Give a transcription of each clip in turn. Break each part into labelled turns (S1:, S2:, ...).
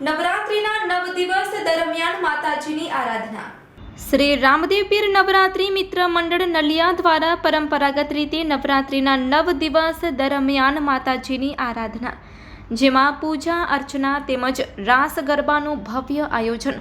S1: નવરાત્રિના નવ દિવસ દરમિયાન માતાજીની આરાધના. શ્રી રામદેવ પીર નવરાત્રિ મિત્ર મંડળ નલિયા દ્વારા પરંપરાગત રીતે નવરાત્રિના નવ દિવસ દરમિયાન માતાજીની આરાધના, જેમાં પૂજા, અર્ચના તેમજ રાસ ગરબાનું ભવ્ય આયોજન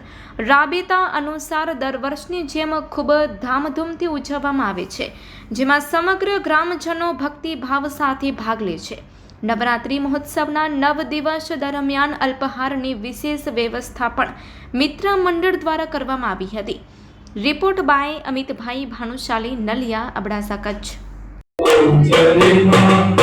S1: રાબેતા અનુસાર દર વર્ષની જેમ ખૂબ ધામધૂમથી ઉજવવામાં આવે છે, જેમાં સમગ્ર ગ્રામજનો ભક્તિભાવ સાથે ભાગ લે છે. નવરાત્રિ મહોત્સવના નવ દિવસ દરમિયાન અલ્પહારની વિશેષ વ્યવસ્થા પણ મિત્ર મંડળ દ્વારા કરવામાં આવી હતી. Report by Amitbhai Bhanushali, Naliya, Abdasa Kutch.
S2: ચરીમાં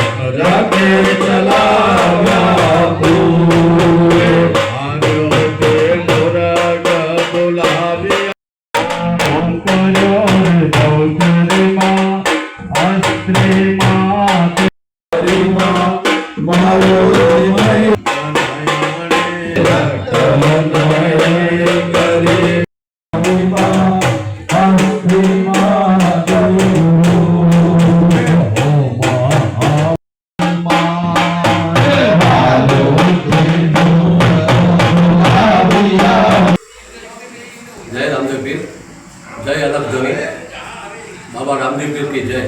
S3: Baba Ramdev કે જય.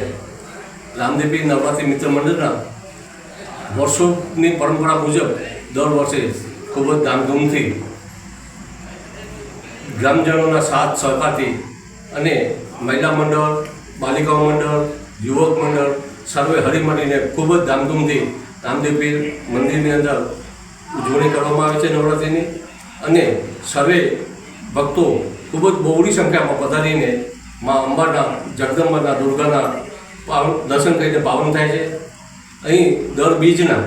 S3: રામદેવ પીર નવરાત્રિ મિત્ર મંડળના વર્ષોની પરંપરા મુજબ દર વર્ષે ખૂબ જ ધામધૂમથી ગ્રામજનોના સાથ સહકારથી અને મહિલા મંડળ, બાલિકાઓ મંડળ, યુવક મંડળ સર્વે હળી મળીને ખૂબ જ ધામધૂમથી રામદેવ પીર મંદિરની અંદર ઉજવણી કરવામાં આવે છે નવરાત્રિની. અને સર્વે ભક્તો ખૂબ જ બહોળી સંખ્યામાં પધારીને મા અંબાના, જગદંબાના, દુર્ગાના પાવન, દર્શન કરીને પાવન થાય છે. અહીં દર બીજના,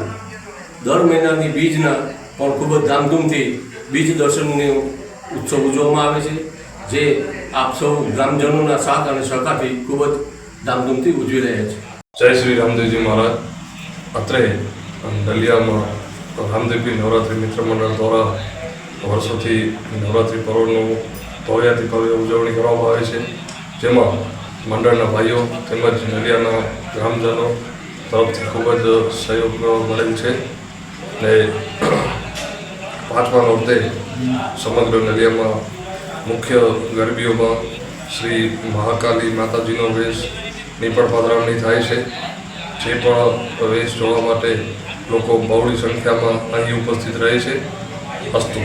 S3: દર મહિનાની બીજના પણ ખૂબ જ ધામધૂમથી બીજ દર્શનનો ઉત્સવ ઉજવવામાં આવે છે, જે આપ સૌ ગ્રામજનોના સાથ અને સહકારથી ખૂબ જ ધામધૂમથી ઉજવી રહ્યા છે.
S4: જય શ્રી રામદેવજી મહારાજ. અત્રે દલિયામાં રામદેવજી નવરાત્રિ મિત્ર મંડળ દ્વારા વર્ષોથી નવરાત્રિ પર્વનું ભવ્યાથી ભવ્ય ઉજવણી કરવામાં આવે છે. જેમાં મંડળના ભાઈઓ તેમજ નલિયાના ગ્રામજનો તરફથી ખૂબ જ સહયોગ મળેલ છે ને પાંચમા નોરતે સમગ્ર નલિયામાં મુખ્ય ગરબીઓમાં શ્રી મહાકાલી માતાજીનો વેશની પણ પધરામણી થાય છે. જે પણ વેશ જોવા માટે લોકો બહોળી સંખ્યામાં અહીં ઉપસ્થિત રહે છે. અસ્તુ.